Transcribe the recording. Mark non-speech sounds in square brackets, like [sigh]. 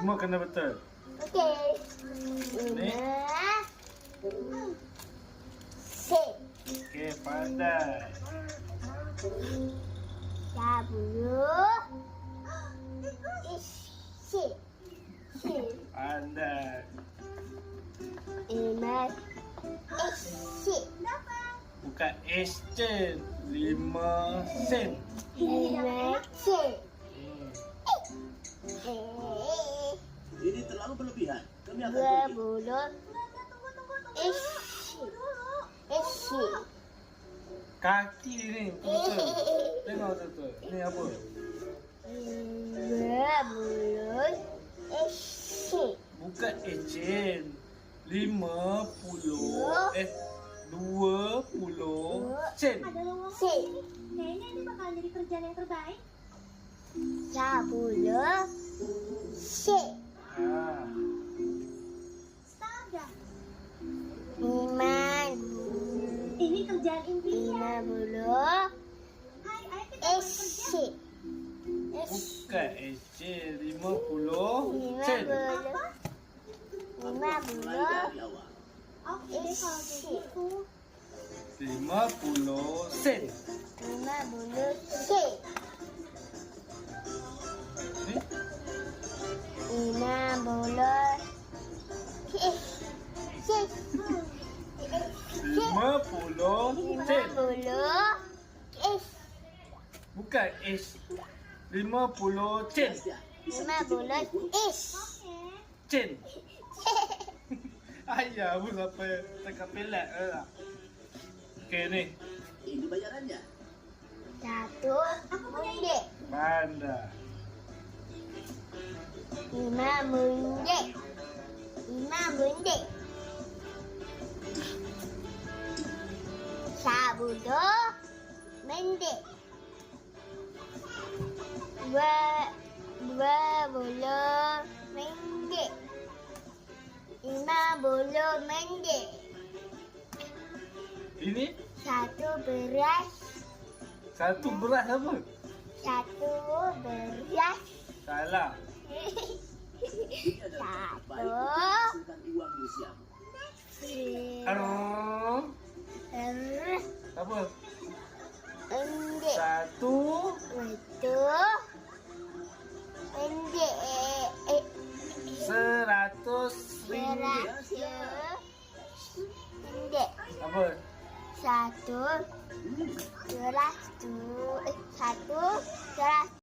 Semua kena betul. Okey. Ni. Sek. Okey, pandai. Sepuluh. Sek. Sek. Pandai. Lima. Sek. Bukan je. Lima sen. Lima. Sek. Terlalu berlebihan. Kami akan pergi. Sepuluh. Sek. Sek. Kaki ni. Tengok betul-betul. Ni apa? Sek. Bukan ejen. Lima puluh. Eh, dua puluh sen. Sek. Kayaknya ini bakal jadi kerjaan yang terbaik. Sepuluh. Kerja. Sek. Bukan ejen. Lima puluh Lima sen. puluh. Lima Mulai puluh. dari awal. Oke deh kalau begitu. Lima puluh sen. Lima puluh. Sek. Ni. Lima puluh. Sek. Sek. Lima puluh Lima sen. puluh. Sek. Bukan H. Lima puluh sen. Lima puluh. Is. Oke. Sen. Ayah pun sampai cakap pelat ke tak? Okey ni. Ini bayarannya. Satu. Mundik. Pandai. Lima mundik. Lima mundik. Sepuluh mundik. Dua dua puluh mundik. Lima puluh mundik. Ini Satu beras. satu beras apa? Satu beras. Salah. Terbaik [laughs] Satu apa? Endek. Satu. Satu. Endek. Seratus ringgit. Endek. Apa? Satu. Seratus. Satu. Seratus.